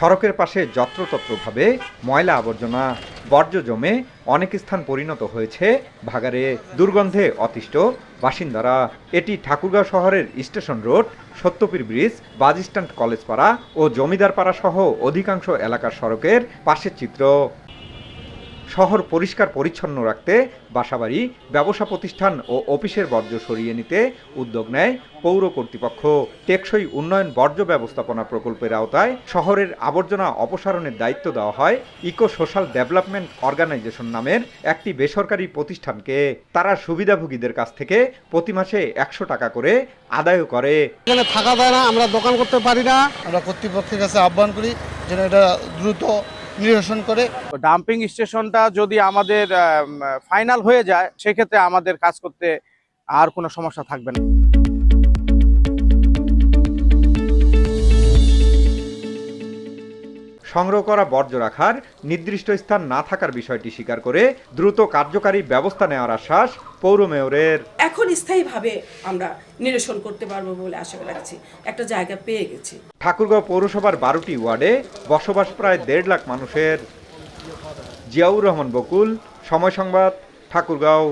সড়কের পাশে যত্রতত্রভাবে ময়লা আবর্জনা, বর্জ্য জমে অনেক স্থান পরিণত হয়েছে। ভাগারে দুর্গন্ধে অতিষ্ঠ বাসিন্দারা। এটি ঠাকুরগাঁও শহরের স্টেশন রোড, সত্যপীর ব্রিজ বাজিস্ট্যান্ড কলেজ পাড়া ও জমিদার পাড়া সহ অধিকাংশ এলাকার সড়কের পাশের চিত্র। শহর পরিষ্কার পরিচ্ছন্ন রাখতে বাসাবাড়ি, ব্যবসা প্রতিষ্ঠান ও অফিসের বর্জ্য সরিয়ে নিতে উদ্যোগ নেয় পৌর কর্তৃপক্ষ। টেকসই উন্নয়ন বর্জ্য ব্যবস্থাপনা প্রকল্পের আওতায় শহরের আবর্জনা অপসারণের দায়িত্ব দেওয়া হয় ইকো সোশ্যাল ডেভেলপমেন্ট অর্গানাইজেশন নামের একটি বেসরকারি প্রতিষ্ঠানকে। তারা সুবিধাভোগীদের কাছ থেকে প্রতি মাসে একশো টাকা করে আদায় করে। এখানে থাকা যায় না, আমরা দোকান করতে পারি না। আমরা কর্তৃপক্ষের কাছে আহ্বান করি যেন এটা দ্রুত নিরসন করে। ডাম্পিং স্টেশনটা যদি আমাদের ফাইনাল হয়ে যায়, সেক্ষেত্রে আমাদের কাজ করতে আর কোনো সমস্যা থাকবে না। সংগ্রহ করা বর্জ্য রাখার নির্দিষ্ট স্থান না থাকার বিষয়টি স্বীকার করে দ্রুত কার্যকারী ব্যবস্থা নেওয়ার আশ্বাস পৌর মেয়রের। এখন স্থায়ীভাবে আমরা নিরসন করতে পারব বলে আশা রাখছি। একটা জায়গা পেয়ে গেছি। ঠাকুরগাঁও পৌরসভার বারোটি ওয়ার্ডে বসবাস প্রায় দেড় লাখ মানুষের। জিয়াউর রহমান বকুল সময় সংবাদ ঠাকুরগাঁও।